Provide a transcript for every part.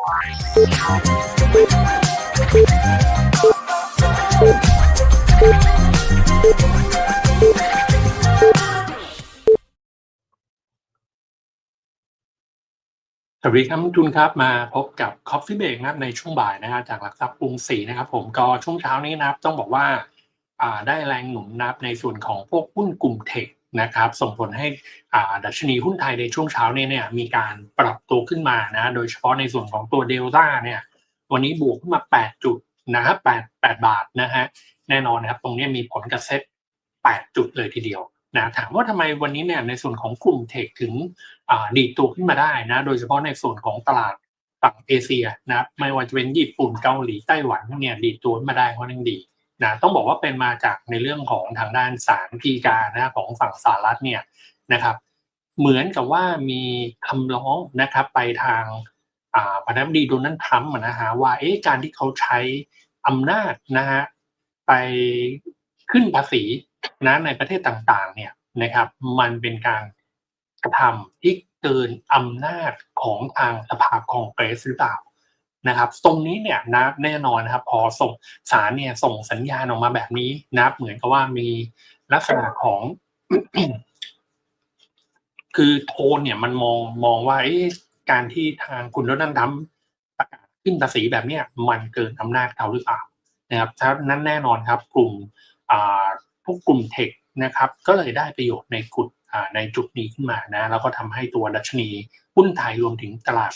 สวัสดีครับนักลงทุนครับมาพบกับ Coffee Break นะครับในช่วงบ่ายนะครับจากหลักทรัพย์กรุงศรีนะครับ ผมก็ช่วงเช้านี้นะครับต้องบอกว่าได้แรงหนุนนับในส่วนของพวกหุ้นกลุ่มเทค นะครับส่งผลให้ดัชนีหุ้นไทยในช่วงเช้านี้เนี่ยมีการปรับตัวขึ้นมานะโดยเฉพาะในส่วนของตัวเดลต้าเนี่ยวันนี้บวกขึ้นมา 8 จุดนะครับ8 8 บาทนะฮะแน่นอนนะครับตรงนี้มีผลกับเซ็ต8 จุดเลยทีเดียวนะถามว่าทำไมวันนี้เนี่ยในส่วนของกลุ่มเทคถึงดีตัวขึ้นมาได้นะโดยเฉพาะในส่วนของตลาดฝั่งเอเชียนะไม่ว่าจะเป็นญี่ปุ่นเกาหลีไต้หวันพวกเนี่ยดีตัวขึ้นมาได้ค่อนข้างดี นะต้องบอกว่าเป็นมาจากในเรื่องของทางด้านสารพีกานะของฝั่งสหรัฐเนี่ยนะครับ เหมือนกับว่ามีคำร้องนะครับไปทางประธานาธิบดีโดนัลด์ทรัมป์นะฮะว่าเอ๊ะการที่เขาใช้อำนาจนะฮะไปขึ้นภาษีนะในประเทศต่างๆเนี่ยนะครับ มันเป็นการกระทำที่เกินอำนาจของทางสภาคองเกรสหรือเปล่า นะครับ ตรงนี้เนี่ยนะแน่นอนนะครับ พอส่งสารเนี่ยส่งสัญญาณออกมาแบบนี้นับเหมือนกับว่ามีลักษณะของคือโทนเนี่ยมันมองมองว่าเอ๊ะการที่ทางคุณโดนัลด์ทรัมป์ประกาศขึ้นภาษีแบบเนี้ยมันเกินอำนาจเขาหรือเปล่านะครับถ้านั้นแน่นอนครับ กลุ่มพวกกลุ่มเทคนะครับ ก็เลยได้ประโยชน์ในกลุ่มอ่าในจุดนี้ขึ้นมานะ แล้วก็ทำให้ตัวดัชนีหุ้นไทยรวมถึงตลาด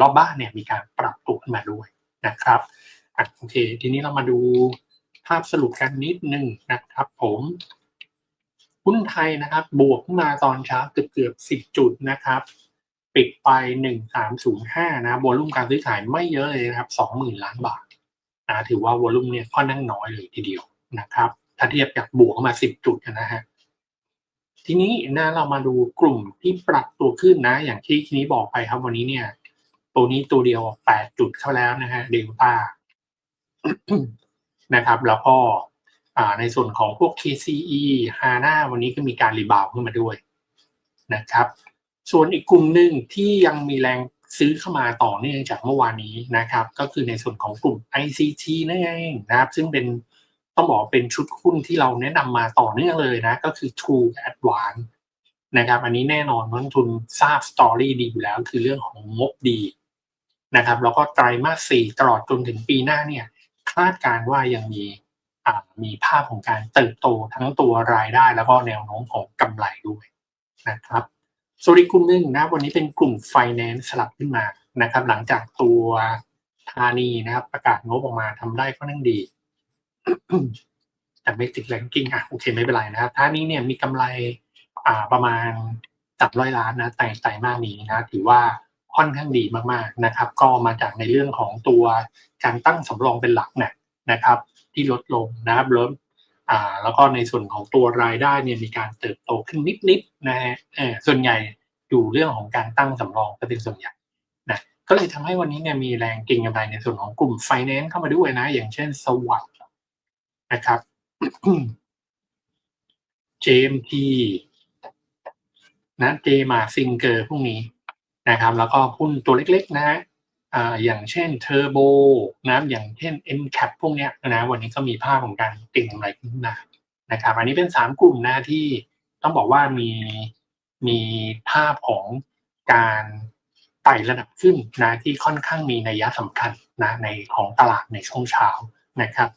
รอบบ้านเนี่ยมีการปรับตัวขึ้นมาด้วยนะครับอะโอเค ทีนี้เรามาดูภาพสรุปกันนิดนึงนะครับ ผมหุ้นไทยนะครับ บวกขึ้นมาตอนเช้าเกือบเกือบสิบจุดนะครับปิดไปหนึ่งสามศูนย์ห้านะวอลุ่มการซื้อขายไม่เยอะเลยนะครับสองหมื่นล้านบาทนะถือว่าวอลุ่มเนี่ยค่อนข้างน้อยเลยทีเดียวนะครับ ถ้าเทียบกับบวกมาสิบจุดนะฮะทีนี้นะเรามาดูกลุ่มที่ปรับตัวขึ้นนะ อย่างที่ทีนี้บอกไปครับวันนี้เนี่ย ตัวนี้ตัวเดียวแปดจุดเข้าแล้วนะฮะเดลต้านะครับ แล้วก็ในส่วนของพวก KCE HANA วันนี้ก็มีการรีบาวขึ้นมาด้วยนะครับ ส่วนอีกกลุ่มหนึ่งที่ยังมีแรงซื้อเข้ามาต่อเนื่องจากเมื่อวานนี้นะครับ ก็คือในส่วนของกลุ่ม ICT นั่นเองนะครับ ซึ่งเป็นต้องบอกเป็นชุดหุ้นที่เราแนะนำมาต่อเนื่องเลยนะ ก็คือ True Advance นะครับ อันนี้แน่นอนนักทุนทราบสตอรี่ดีอยู่แล้ว คือเรื่องของงบดี นะครับแล้วก็ไตรมาสสี่ตลอดจนถึงปีหน้าเนี่ยคาดการว่ายังมีมีภาพของการเติบโตทั้งตัวรายได้ แล้วก็แนวโน้มของกำไรด้วยนะครับส่วนอีกกลุ่มหนึ่งนะวันนี้เป็นกลุ่ม Finance สลับขึ้นมานะครับ หลังจากตัวธานีนะครับ ประกาศงบออกมาทำได้ค่อนข้างดีแต่ไม่ติดแรงกิ้งอะโอเคไม่เป็นไรนะครับท่านี้เนี่ยมีกำไรประมาณจับร้อยล้านนะแต่ไตรมาสนี้นะถือว่า ค่อนข้างดีมากๆนะครับ ก็มาจากในเรื่องของตัวการตั้งสำรองเป็นหลักเนี่ยนะครับ ที่ลดลงนะครับลดอ่าแล้วก็ในส่วนของตัวรายได้เนี่ยมีการเติบโตขึ้นนิดๆนะฮะเออส่วนใหญ่อยู่เรื่องของการตั้งสำรองก็เป็นส่วนใหญ่นะก็เลยทำให้วันนี้เนี่ยมีแรงเก็งกำไรในส่วนของกลุ่ม finance เข้ามาด้วยนะ อย่างเช่นสวัสดนะครับ JMT นะเจมาซิงเกอร์พวกนี้ นะครับแล้วก็หุ้นตัวเล็กๆนะฮะอย่างเช่นเทอร์โบนะอย่างเช่น MCAP พวกเนี้ยนะวันนี้ก็มีภาพของการเก่งกำไรขึ้นมานะครับอันนี้เป็นสามกลุ่มนะที่ต้องบอกว่ามีมีภาพของการไต่ระดับขึ้นนะที่ค่อนข้างมีนัยสำคัญนะในของตลาดในช่วงเช้านะครับ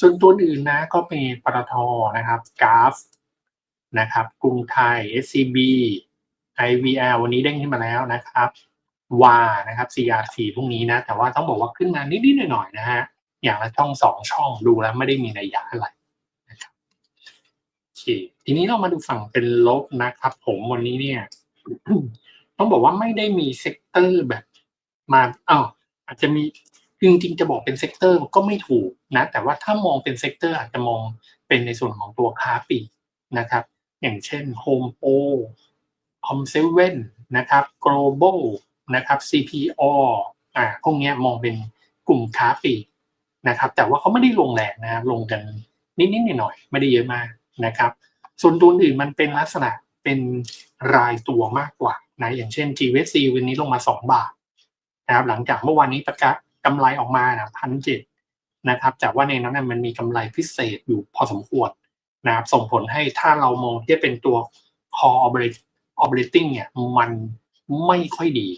ส่วนตัวอื่นนะก็มีปตทนะครับกราฟนะครับกรุงไทย SCB IVL วันนี้เด้งขึ้นมาแล้วนะครับวานะครับ CRC พวกนี้นะ แต่ว่าต้องบอกว่าขึ้นมานิดๆหน่อยๆนะฮะอย่างละช่องสองช่องดูแล้วไม่ได้มีนัยยะอะไรนะครับโอเคทีนี้เรามาดูฝั่งเป็นลบนะครับ ผมวันนี้เนี่ย ต้องบอกว่าไม่ได้มีเซกเตอร์แบบมาอ้าวอาจจะมีจริงๆจะบอกเป็นเซกเตอร์ก็ไม่ถูกนะ แต่ว่าถ้ามองเป็นเซกเตอร์อาจจะมองเป็นในส่วนของตัวค้าปีนะครับ อย่างเช่นโฮมโอ Home Pro Com 7นะครับ Global นะครับ CPO อ่าพวกเนี้ยมองเป็นกลุ่มค้าปลีกนะครับ แต่ว่าเขาไม่ได้ลงแรงนะลงกันนิดๆหน่อยๆไม่ได้เยอะมากนะครับ ส่วนตัวอื่นมันเป็นลักษณะเป็นรายตัวมากกว่านะอย่างเช่น GVC วันนี้ลงมา 2 บาทนะครับ หลังจากเมื่อวานนี้ประกาศกำไรออกมานะพันเจ็ดนะครับแต่ว่าในนั้นมันมีกำไรพิเศษอยู่พอสมควรนะครับส่งผลให้ถ้าเรามองที่เป็นตัว core operating เนี่ยมันไม่ค่อยดี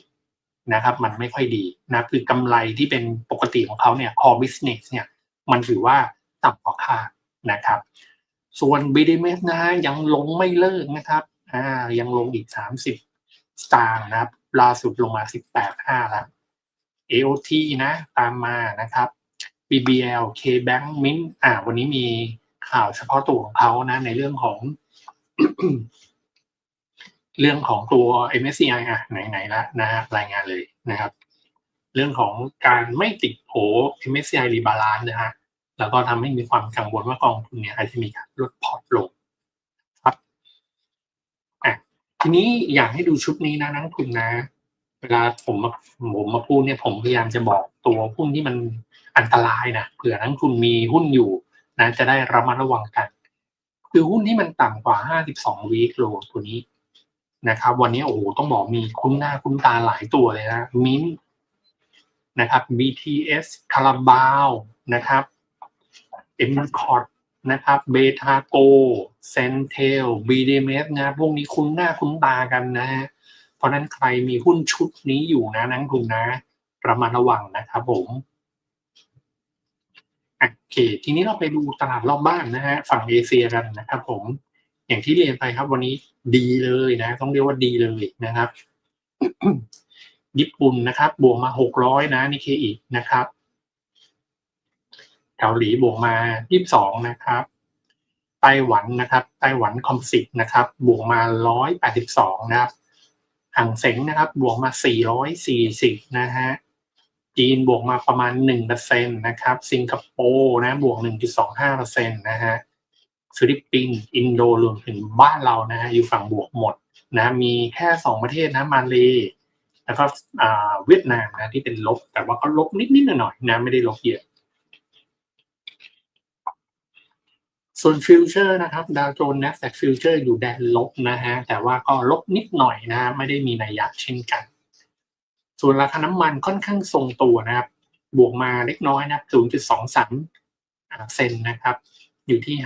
นะครับ มันไม่ค่อยดีนะคือกำไรที่เป็นปกติของเขาเนี่ย core business เนี่ยมันถือว่าต่ำกว่าคาดนะครับ ส่วน BDMs นะฮะยังลงไม่เลิกนะครับอ่ายังลงอีก 30 สตางค์นะครับล่าสุดลงมา 18.5แล้ว AOT นะตามมานะครับ BBL KBank Mint อ่า วันนี้มีข่าวเฉพาะตัวของเขานะ ในเรื่องของ เรื่องของตัว MSCI อะไหนๆละนะฮะรายงานเลยนะครับ เรื่องของการไม่ติดโผ MSCI Rebalance นะฮะแล้วก็ทำให้มีความกังวลว่ากองทุนเนี่ยอาจจะมีการลดพอร์ตลงครับอะทีนี้อยากให้ดูชุดนี้นะนักทุนนะ เวลาผมมาผมมาพูดเนี่ยผมพยายามจะบอกตัวหุ้นที่มันอันตรายนะเผื่อนักทุนมีหุ้นอยู่นะจะได้ระมัดระวังกัน คือหุ้นที่มันต่ำกว่า 52 วีคโลตัวนี้ นะครับ วันนี้โอ้โหต้องบอกมีคุ้นหน้าคุ้นตาหลายตัวเลยนะมินนะครับ BTS คาราบาวนะครับเอ็มคอร์ดนะครับเบทาโกเซนเทลบีดีเมสนะพวกนี้คุ้นหน้าคุ้นตากันนะฮะเพราะนั้นใครมีหุ้นชุดนี้อยู่นะนักทุนนะระมัดระวังนะครับผมโอเค ทีนี้เราไปดูตลาดรอบบ้านนะฮะฝั่งเอเชียกันนะครับผม อย่างที่เรียนไปครับ วันนี้ดีเลยนะ ต้องเรียกว่าดีเลยนะครับ ญี่ปุ่นนะครับ บวกมาหกร้อยนะนิเคอีกนะครับเกาหลีบวกมายี่สิบสองนะครับไต้หวันนะครับไต้หวันคอมสิตนะครับ บวกมาร้อยแปดสิบสองนะครับห่างเสงนะครับ บวกมาสี่ร้อยสี่สิบนะฮะจีนบวกมาประมาณหนึ่งเปอร์เซ็นตนะครับ สิงคโปร์นะบวกหนึ่งจุดสองห้าเปอร์เซ็นตนะฮะ ฟิลิปปินส์อินโดรวมถึงบ้านเรานะฮะอยู่ฝั่งบวกหมดนะมีแค่สองประเทศนะมาเลแล้วก็เวียดนามนะที่เป็นลบ แต่ว่าก็ลบนิดๆหน่อยๆนะไม่ได้ลบเยอะส่วนฟิวเจอร์นะครับดาวโจนส์ NASDAQ ฟิวเจอร์อยู่แดนลบนะฮะแต่ว่าก็ลบนิดหน่อยนะไม่ได้มีนัยยะเช่นกัน ส่วนราคาน้ำมันค่อนข้างทรงตัวนะครับ บวกมาเล็กน้อยนะ0.23เซนนะครับ อยู่ที่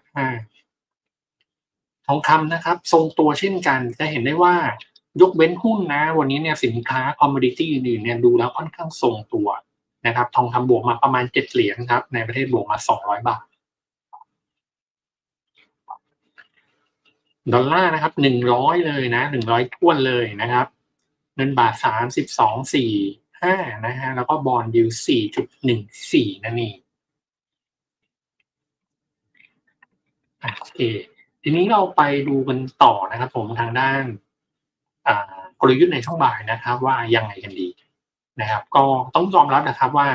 59.85 ทองคำนะครับ ทรงตัวเช่นกันจะเห็นได้ว่ายกเว้นหุ้นนะ วันนี้เนี่ยสินค้าคอมมูนิตี้อื่นๆเนี่ยดูแล้วค่อนข้างทรงตัวนะครับ ทองคำบวกมาประมาณ 7 เหรียญครับ ในประเทศบวกมา 200 บาทดอลลาร์นะครับหนึ่งร้อยเลยนะหนึ่งร้อยท้วนเลยนะครับ เงินบาทสามสิบสองสี่ห้านะฮะแล้วก็บอลยูสี่จุดหนึ่งสี่นั่นเอง โอเคทีนี้เราไปดูกันต่อนะครับผมทางด้านกลยุทธ์ในช่องบ่ายนะครับ ว่ายังไงกันดีนะครับ ก็ต้องยอมรับนะครับว่า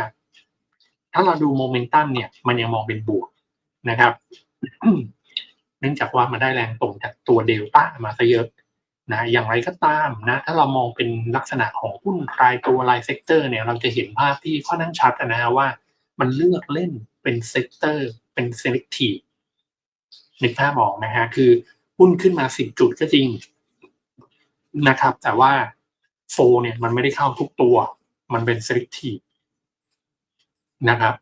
ถ้าเราดูโมเมนตัมเนี่ย มันยังมองเป็นบวกนะครับเนื่องจากว่ามันได้แรงตรงจากตัวเดลต้ามาซะเยอะนะอย่างไรก็ตามนะถ้าเรามองเป็นลักษณะของหุ้นรายตัวรายเซกเตอร์เนี่ยเราจะเห็นภาพที่ค่อนข้างชัดนะฮะว่า มันเลือกเล่นเป็นเซกเตอร์เป็น selective นึกภาพออกนะฮะคือหุ้นขึ้นมาสิบจุดก็จริงนะครับ แต่ว่าโฟเนี่ยมันไม่ได้เข้าทุกตัว มันเป็น selective นะครับ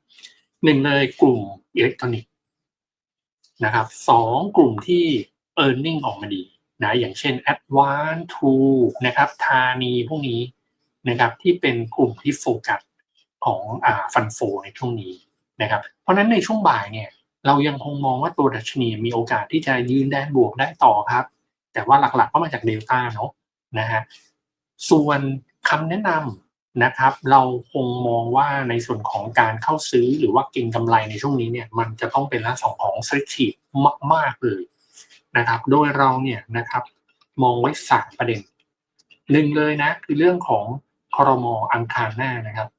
หนึ่งเลยกลุ่มอิเล็กทรอนิกส์นะครับสองกลุ่มที่ e a r n i n g ออกมาดีนะอย่างเช่น Advance t o นะครับธานีพวกนี้นะครับที่เป็นกลุ่มที่โฟกัสของอ่าฟันโฟในช่วงนี้นะครับ เพราะฉะนั้นในช่วงบ่ายเนี่ย เรายังคงมองว่าตัวดัชนีมีโอกาสที่จะยืนแดนบวกได้ต่อครับ แต่ว่าหลักๆก็มาจากเดลต้าเนาะนะฮะส่วนคำแนะนำนะครับ เราคงมองว่าในส่วนของการเข้าซื้อหรือว่าเก็งกำไรในช่วงนี้เนี่ยมันจะต้องเป็นลักษณะของ selective มากๆเลยนะครับ โดยเราเนี่ยนะครับมองไว้สามประเด็นหนึ่งเลยนะคือเรื่องของคอรมออังคารหน้านะครับ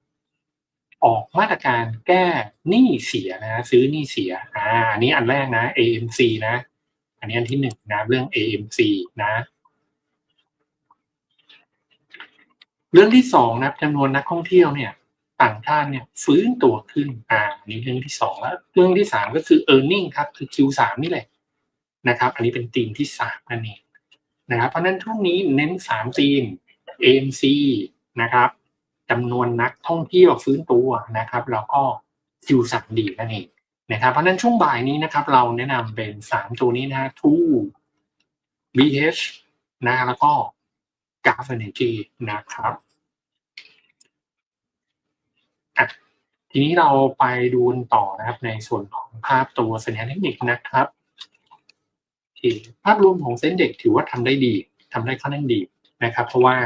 ออกมาตรการแก้หนี้เสียนะซื้อหนี้เสียอ่าอันนี้อันแรกนะ AMC นะ อันนี้อันที่หนึ่งนะเรื่อง AMC นะ เรื่องที่สองนะจำนวนนักท่องเที่ยวเนี่ย ต่างชาติเนี่ยฟื้นตัวขึ้นอ่านี่เรื่องที่สองแล้วเรื่องที่สามก็คือ e a r n i n g ครับคือ Q3 นี่แหละนะครับ อันนี้เป็นธีมที่สามนั่นเองนะครับเพราะนั้นช่วงนี้เน้นสามธีม AMC นะครับ จำนวนนักท่องเที่ยวฟื้นตัวนะครับแล้วก็คิวสั่งดีนั่นเองนะครับเพราะฉะนั้นช่วงบ่ายนี้นะครับ เราแนะนำเป็นสามตัวนี้นะทู BH นะแล้วก็ g a f Energy นะครับทีนี้เราไปดูนต่อนะครับในส่วนของภาพตัวสัญญาณเทคนิคนะครับที่ภาพรวมของเส้นเด็กถือว่าทำได้ดีทำได้ค่อนข้างดีนะครับ เพราะว่า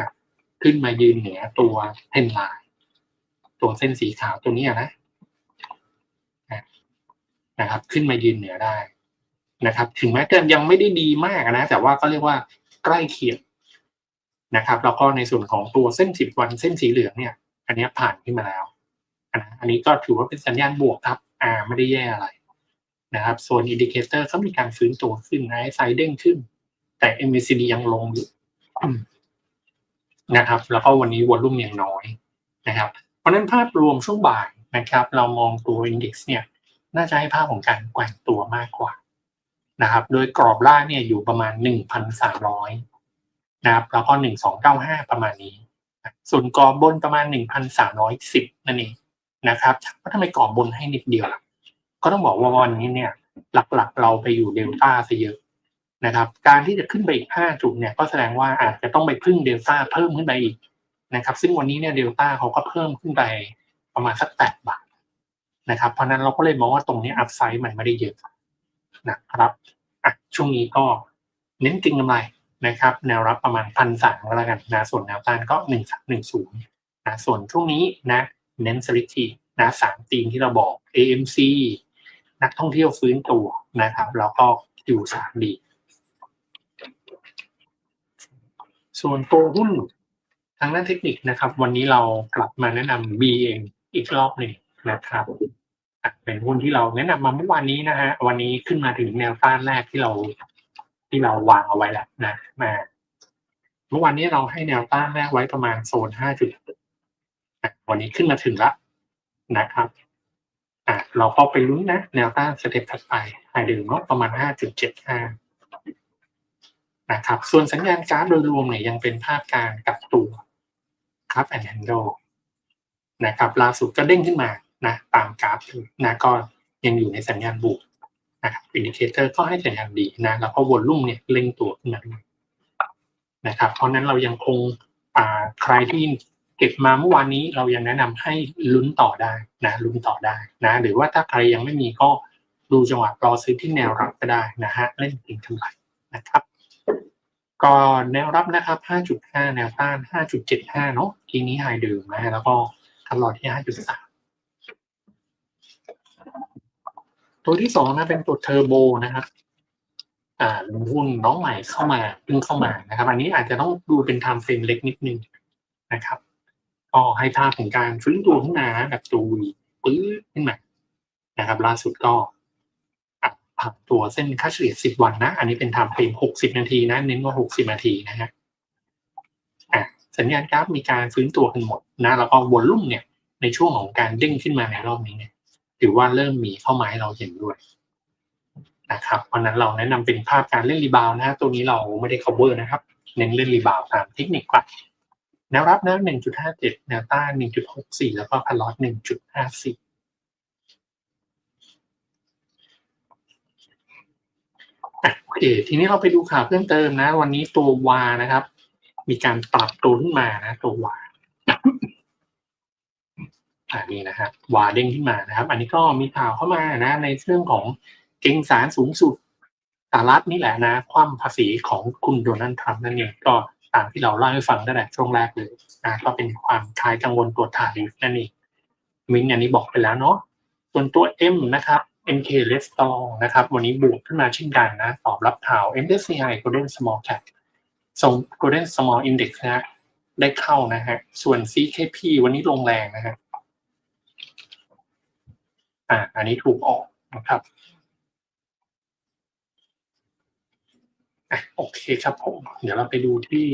ขึ้นมายืนเหนือตัวเทนไลน์ตัวเส้นสีขาวตัวนี้นะนะครับ ขึ้นมายืนเหนือได้นะครับ ถึงแม้จะยังไม่ได้ดีมากนะ แต่ว่าก็เรียกว่าใกล้เคียงนะครับแล้วก็ในส่วนของตัวเส้นสิบวันเส้นสีเหลืองเนี่ย อันนี้ผ่านขึ้นมาแล้วนะอันนี้ก็ถือว่าเป็นสัญญาณบวกครับ อ่า ไม่ได้แย่อะไรนะครับส่วนอินดิเคเตอร์เขามีการฟื้นตัวขึ้นนะไซเด้งขึ้น แต่ MACD ยังลงอยู่ นะครับ แล้วก็วันนี้วอลุ่มยังน้อยนะครับ เพราะนั้นภาพรวมช่วงบ่ายนะครับ เรามองตัว Index เนี่ยน่าจะให้ภาพของการแกว่งตัวมากกว่านะครับ โดยกรอบล่างเนี่ยอยู่ประมาณ 1,300นะครับ แล้วก็ 1,295 ประมาณนี้ ส่วนกรอบบนประมาณ 1,310 นั่นเองนะครับว่าทำไมกรอบบนให้นิดเดียวล่ะ ก็ต้องบอกว่าวันนี้เนี่ยหลักๆ เราไปอยู่เดลต้าซะเยอะ นะครับการที่จะขึ้นไปอีก 5 จุดเนี่ยก็แสดงว่าอาจจะต้องไปพึ่งเดลต้าเพิ่มขึ้นไปอีกนะครับซึ่งวันนี้เนี่ยเดลต้าเขาก็เพิ่มขึ้นไปประมาณสัก 8 บาทนะครับเพราะนั้นเราก็เลยมองว่าตรงนี้อัพไซด์มันไม่ได้เยอะนะครับอะช่วงนี้ก็เน้นกิงกำไรนะครับแนวรับประมาณพันสามแล้วกันนะส่วนแนวต้านก็หนึ่งสามหนึ่งศูนย์นะส่วนช่วงนี้นะเน้นสลิทีนะสามตีมที่เราบอก AMC นักท่องเที่ยวฟื้นตัวนะครับแล้วก็อยู่สามดี ส่วนตัวหุ้นทางด้านเทคนิคนะครับ วันนี้เรากลับมาแนะนำ BM อีกรอบหนึ่งนะครับเป็นหุ้นที่เราแนะนำมาเมื่อวานนี้นะฮะวันนี้ขึ้นมาถึงแนวต้านแรกที่เรา ที่เราวางเอาไว้แล้วนะมาเมื่อวานนี้เราให้แนวต้านแรกไว้ประมาณโซนห้าจุดวันนี้ขึ้นมาถึงแล้วนะครับอะเราก็ไปลุ้นนะ แนวต้านสเต็ปถัดไปไฮเดิมเนาะประมาณห้าจุดเจ็ดห้า นะครับส่วนสัญญาณกราฟโดยรวมเนี่ยยังเป็นภาพการกับตัวครับแอนด์แฮนโดนะครับล่าสุดก็เด้งขึ้นมานะตามกราฟนะก็ยังอยู่ในสัญญาณบวกนะครับอินดิเคเตอร์ก็ให้สัญญาณดีนะแล้วก็วอลลุ่มเนี่ยเล็งตัวขึ้นมานะครับ เพราะนั้นเรายังคงอ่าใครที่เก็บมาเมื่อวานนี้เรายังแนะนำให้ลุ้นต่อได้นะลุ้นต่อได้นะ หรือว่าถ้าใครยังไม่มีก็ดูจังหวะรอซื้อที่แนวรับก็ได้นะฮะเล่นเองกำไรนะครับ ก็แนวรับนะครับ 5.5 แนวต้าน 5.75 เนาะทีนี้ไฮเดิมนะ แล้วก็คันลอดที่ 5.3 ตัวที่สองนะเป็นตัวเทอร์โบนะครับ อ่าหุ้นน้องใหม่เข้ามาเพิ่งเข้ามานะครับ อันนี้อาจจะต้องดูเป็นไทม์เฟรมเล็กนิดนึงนะครับ ก็ให้ภาพของการฟื้นตัวขึ้นมาแบบตัววีปื้อขึ้นมานะครับ ล่าสุดก็ ผักตัวเส้นค่าเฉลี่ย10 วันนะ อันนี้เป็นไทม์เฟรม60 นาทีนะ เน้นว่า 60 นาทีนะฮะอะสัญญาณกราฟมีการฟื้นตัวกันหมดนะ แล้วก็วอลลุ่มเนี่ยในช่วงของการเด้งขึ้นมาในรอบนี้เนี่ยถือว่าเริ่มมีเข้ามาให้เราเห็นด้วยนะครับ เพราะนั้นเราแนะนำเป็นภาพการเล่นรีบาวนะตัวนี้เราไม่ได้ cover นะครับ เน้นเล่นรีบาวตามเทคนิคก่อนแนวรับนะ1.57 แนวต้าน1.64 แล้วก็พันลอต1.54 โอเคทีนี้เราไปดูข่าวเพิ่มเติมนะ วันนี้ตัววานะครับ มีการปรับตัวขึ้นมานะ ตัววาอ่านี่นะฮะวาเด้งขึ้นมานะครับ อันนี้ก็มีข่าวเข้ามานะ ในเรื่องของเก่งสารสูงสุดสหรัฐนี่แหละนะ ความภาษีของคุณโดนัลด์ทรัมป์นั่นเองก็ตามที่เราเล่าให้ฟังตั้งแต่ช่วงแรกเลยนะก็เป็นความคลายกังวลตัวทาริฟนั่นเองมินอันนี้บอกไปแล้วเนาะส่วนตัว M นะครับ MK r e s t o r นะครับ วันนี้บวกขึ้นมาเช่นกันนะตอบรับข่าว MSCI Golden Small Cap ส่ง Golden Small Index นะได้เข้านะฮะ ส่วน CKP วันนี้ลงแรงนะฮะ อ่า อันนี้ถูกออกนะครับอะโอเคครับผม เดี๋ยวเราไปดูที่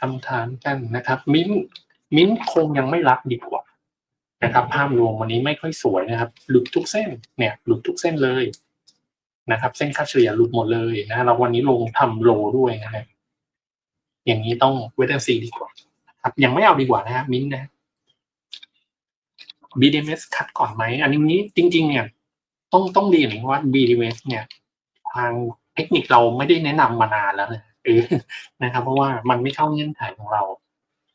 คำถามกันนะครับ มิ้นมิ้นคงยังไม่รับดีกว่า นะครับ ภาพรวมวันนี้ไม่ค่อยสวยนะครับ หลุดทุกเส้นเนี่ย หลุดทุกเส้นเลยนะครับ เส้นค่าเฉลี่ยหลุดหมดเลยนะเราวันนี้ลงทำโลด้วยนะฮะอย่างนี้ต้องเวทซีดีกว่าครับ ยังไม่เอาดีกว่านะฮะมิ้นนะ BDMs คัดก่อนไหมอันนี้จริง ๆ เนี่ย ต้องต้องเรียนอย่างว่า BDMs เนี่ย ทางเทคนิคเราไม่ได้แนะนำมานานแล้วนะเออนะครับ เพราะว่ามันไม่เข้าเงื่อนไขของเรา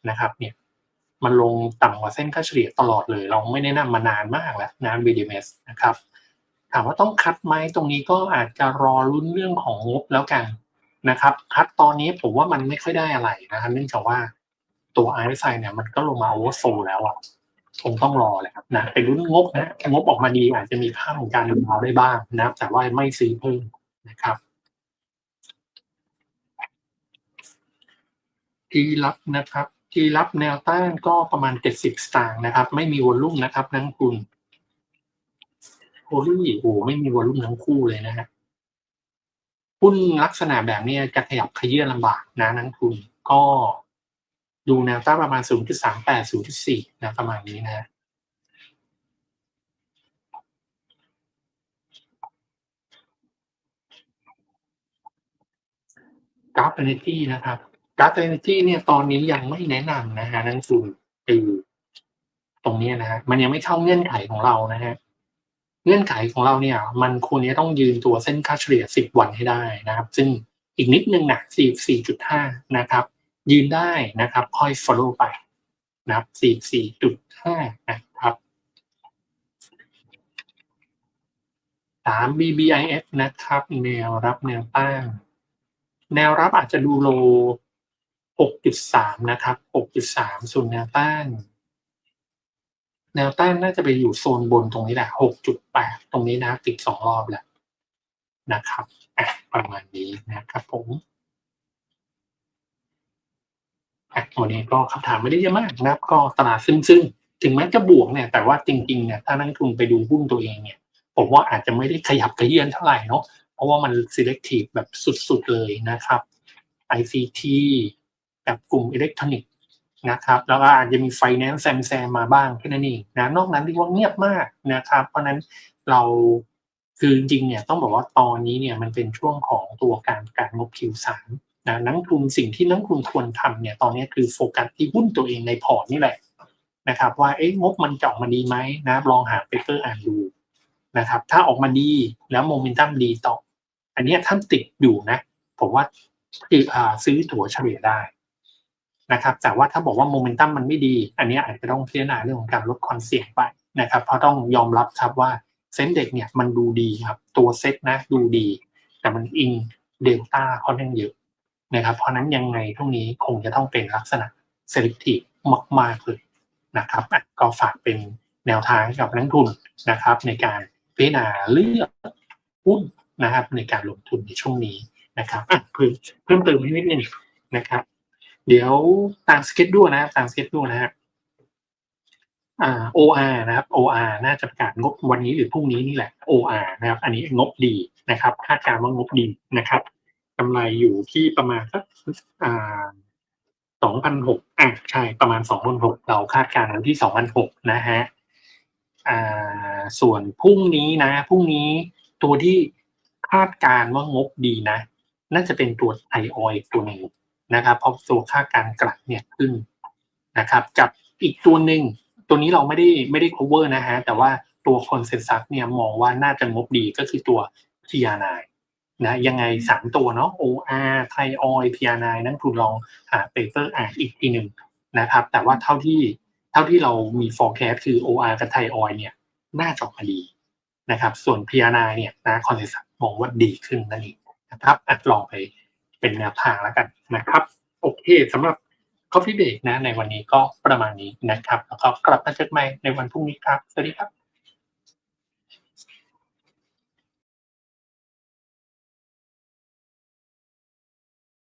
นะครับ เนี่ย มันลงต่ำกว่าเส้นค่าเฉลี่ยตลอดเลย เราไม่แนะนำมานานมากแล้วนะ BDMs นะครับ ถามว่าต้องคัดไหมตรงนี้ก็อาจจะรอรุ่นเรื่องของงบแล้วกันนะครับคัดตอนนี้ผมว่ามันไม่ค่อยได้อะไรนะครับเนื่องจากว่าตัว RSI เนี่ยมันก็ลงมาโอเวอร์โซแล้วอะคงต้องรอแหละครับนะเป็นรุ่นงบนะงบออกมาดีอาจจะมีภาพของการดึงดาวได้บ้างนะแต่ว่าไม่ซื้อเพิ่มนะครับ ทีรับนะครับ ที่รับแนวต้านก็ประมาณ 70 สตางค์นะครับ ไม่มีวอลลุ่มนะครับนักทุนโอลี่โอ้ไม่มีวอลลุ่มทั้งคู่เลยนะฮะหุ้นลักษณะแบบนี้จะขยับขยื่นลำบากนะนักทุนก็ดูแนวต้านประมาณ 0.38 0.4 นะประมาณนี้นะกราฟ Energy นะครับ กราฟ Energy เนี่ยตอนนี้ยังไม่แนะนำนะฮะนักทุนคือตรงนี้นะฮะมันยังไม่เข้าเงื่อนไขของเรานะฮะเงื่อนไขของเราเนี่ย มันควรจะต้องยืนตัวเส้นค่าเฉลี่ย 10 วันให้ได้นะครับ ซึ่งอีกนิดนึงนะ44.5 นะครับ ยืนได้นะครับ ค่อย follow ไปนะครับ44.5 นะครับสาม BBIF นะครับ แนวรับแนวต้าน แนวรับอาจจะดูโล 6.3 นะครับ 6.3 ส่วนแนวต้าน แนวต้านน่าจะไปอยู่โซนบนตรงนี้แหละ 6.8 ตรงนี้นะติดสองรอบแล้วนะครับอะประมาณนี้นะครับผมอะวันนี้ก็คำถามไม่ได้เยอะมากนะครับ ก็ตลาดซึ่งๆ ถึงแม้จะบวกเนี่ย แต่ว่าจริงๆ เนี่ย ถ้านักทุนไปดูหุ้นตัวเองเนี่ย ผมว่าอาจจะไม่ได้ขยับขยื่นเท่าไหร่เนาะ เพราะว่ามัน selective แบบสุดๆ เลยนะครับ ICT กับกลุ่มอิเล็กทรอนิกส์นะครับแล้วก็อาจจะมี finance แซมแซมมาบ้างแค่นั้นเองนะนอกนั้นเรียกว่าเงียบมากนะครับ เพราะนั้นเราคือจริงเนี่ยต้องบอกว่าตอนนี้เนี่ยมันเป็นช่วงของตัวการการงบ Q3 นะนักทุนสิ่งที่นักทุนควรทำเนี่ยตอนนี้คือโฟกัสที่หุ้นตัวเองในพอร์ตนี่แหละนะครับว่าเอ๊ะงบมันจะออกมาดีไหมนะลองหาเปเปอร์อ่านดูนะครับถ้าออกมาดีแล้วโมเมนตัมดีต่อ อันนี้ท่านติดอยู่นะ ผมว่าคืออ่าซื้อตั๋วเฉลี่ยได้ นะครับแต่ว่าถ้าบอกว่าโมเมนตัมมันไม่ดี อันนี้อาจจะต้องพิจารณาเรื่องของการลดความเสี่ยงไปนะครับเพราะต้องยอมรับครับว่าเซ็นเด็กเนี่ยมันดูดีครับ ตัวเซ็ตนะดูดี แต่มันอิงเดลต้าค่อนข้างเยอะนะครับ เพราะนั้นยังไงพวกนี้คงจะต้องเป็นลักษณะ selective มากๆเลยนะครับอะก็ฝากเป็นแนวทางกับนักทุนนะครับ ในการพิจารณาเลือกหุ้นนะครับ ในการลงทุนในช่วงนี้นะครับอะเพิ่มเพิ่มเติมนิดนึงนะครับ เดี๋ยวตามสเก็ตดูนะตามสเก็ตดูนะฮะอ่า OR นะครับ OR น่าจะประกาศงบวันนี้หรือพรุ่งนี้นี่แหละ OR นะครับ อันนี้งบดีนะครับคาดการณ์ว่างบดีนะครับกำไรอยู่ที่ประมาณสักอ่าสองพันหกอะใช่ประมาณสองพันหกเราคาดการณ์กันที่สองพันหกนะฮะอ่าส่วนพรุ่งนี้นะพรุ่งนี้ตัวที่คาดการณ์ว่างบดีนะ น่าจะเป็นตัวไทออยตัวหนึ่ง นะครับเพราะตัวค่าการกลับเนี่ยขึ้นนะครับกับอีกตัวหนึ่งตัวนี้เราไม่ได้ไม่ได้ cover นะฮะแต่ว่าตัวคอนเซนซัสเนี่ยมองว่าน่าจะงบดีก็คือตัว PR9 นายนะยังไงสามตัวเนาะ OR ไทยออย PR9 นั่นคุณลองหาเปเปอร์อ่านอีกทีหนึ่งนะครับแต่ว่าเท่าที่เท่าที่เรามี forecast คือ OR กับไทยออยเนี่ยน่าจะมาดีนะครับส่วน PR9 เนี่ยนะคอนเซนซัสมองว่าดีขึ้นนั่นเองนะครับอัดลองไป เป็นแนวทางแล้วกันนะครับโอเคสำหรับ Coffee Break นะในวันนี้ก็ประมาณนี้นะครับ แล้วก็กลับมาเจอกันใหม่ในวันพรุ่งนี้ครับ สวัสดีครับ